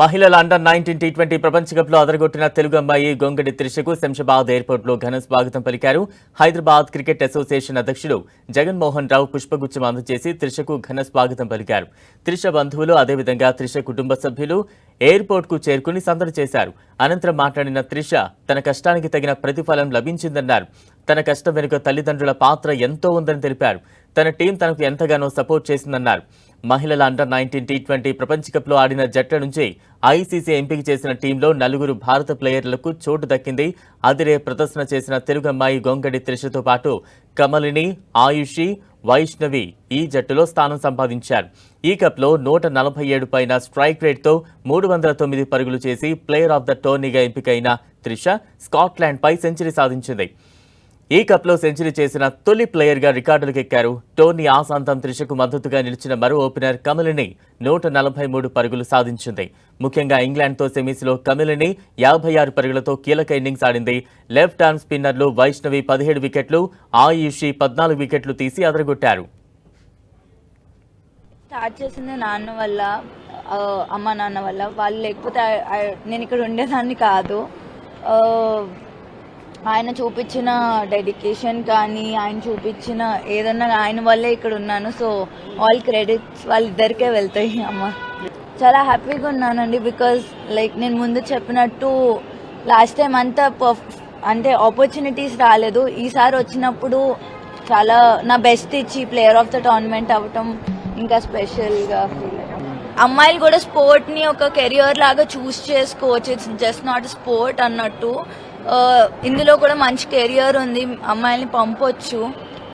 మహిళల under nineteen T twenty ప్రపంచ కప్లో అదరగొట్టిన తెలుగు అమ్మాయి గొంగడి త్రిషకు శంషాబాద్ ఎయిర్పోర్ట్లో ఘన స్వాగతం పలికారు. హైదరాబాద్ క్రికెట్ అసోసియేషన్ అధ్యక్షుడు జగన్మోహన్ రావు పుష్పగుచ్చం అందజేసి త్రిషకు ఘన స్వాగతం పలికారు. త్రిష బంధువులు అదేవిధంగా త్రిష కుటుంబ సభ్యులు ఎయిర్పోర్ట్కు చేరుకుని సందడి చేశారు. అనంతరం మాట్లాడిన త్రిష తన కష్టానికి తగిన ప్రతిఫలం లభించిందన్నారు. తన కష్టం వెనుక తల్లిదండ్రుల పాత్ర ఎంతో ఉందని తెలిపారు. తన టీం తనకు ఎంతగానో సపోర్ట్ చేసిందన్నారు. మహిళల అండర్ నైన్టీన్ టీ ట్వంటీ ప్రపంచ కప్లో ఆడిన జట్ల నుంచి ఐసీసీ ఎంపిక చేసిన టీంలో నలుగురు భారత ప్లేయర్లకు చోటు దక్కింది. అదిరే ప్రదర్శన చేసిన తెలుగు అమ్మాయి గొంగడి త్రిషతో పాటు కమలిని ఆయుషి వైష్ణవి ఈ జట్టులో స్థానం సంపాదించారు. ఈ కప్లో నూట నలభై ఏడు పైన స్ట్రైక్ రేట్తో మూడు వందల తొమ్మిది పరుగులు చేసి ప్లేయర్ ఆఫ్ ద టోర్నీగా ఎంపికైన త్రిష స్కాట్లాండ్పై సెంచరీ సాధించింది. ఈ కప్లో సెంచరీ చేసిన తొలి ప్లేయర్గా రికార్డులకు ఎక్కారు టోర్నీ ఆశాంతం త్రిషకు మద్దతుగా నిలిచిన మరో ఓపెనర్ కమలిని నూట నలభై మూడు పరుగులు సాధించింది. ముఖ్యంగా ఇంగ్లాండ్తో సెమీస్లో కమిలిని యాభై ఆరు పరుగులతో కీలక ఇన్నింగ్స్ ఆడింది. లెఫ్ట్ ఆర్మ్ స్పిన్నర్లు వైష్ణవి పదిహేడు వికెట్లు ఆయుషి పద్నాలుగు వికెట్లు తీసి అదరగొట్టారు. స్టార్ట్ చేసింది నాన్న వల్ల అమ్మ నాన్న వల్ల. వాళ్ళు లేకపోతే నేను ఇక్కడ ఉండేదాన్ని కాదు. ఆయన చూపించిన డెడికేషన్ కానీ ఆయన చూపించిన ఏదన్నా ఆయన వల్లే ఇక్కడ ఉన్నాను. సో ఆల్ క్రెడిట్స్ వాళ్ళిద్దరికే వెళ్తాయి అమ్మ. చాలా హ్యాపీగా ఉన్నానండి బికాజ్ లైక్ నేను ముందు చెప్పినట్టు లాస్ట్ టైం అంతా అంటే ఆపర్చునిటీస్ రాలేదు. ఈసారి వచ్చినప్పుడు చాలా నా బెస్ట్ ఇచ్చి ప్లేయర్ ఆఫ్ ద టోర్నమెంట్ అవ్వటం ఇంకా స్పెషల్గా ఫీల్ అమ్మాయిలు కూడా స్పోర్ట్ని ఒక కెరియర్ లాగా చూస్ చేసుకోవచ్చు. ఇట్స్ జస్ట్ నాట్ స్పోర్ట్ అన్నట్టు. ఇందులో కూడా మంచి కెరియర్ ఉంది. అమ్మాయిల్ని పంపొచ్చు.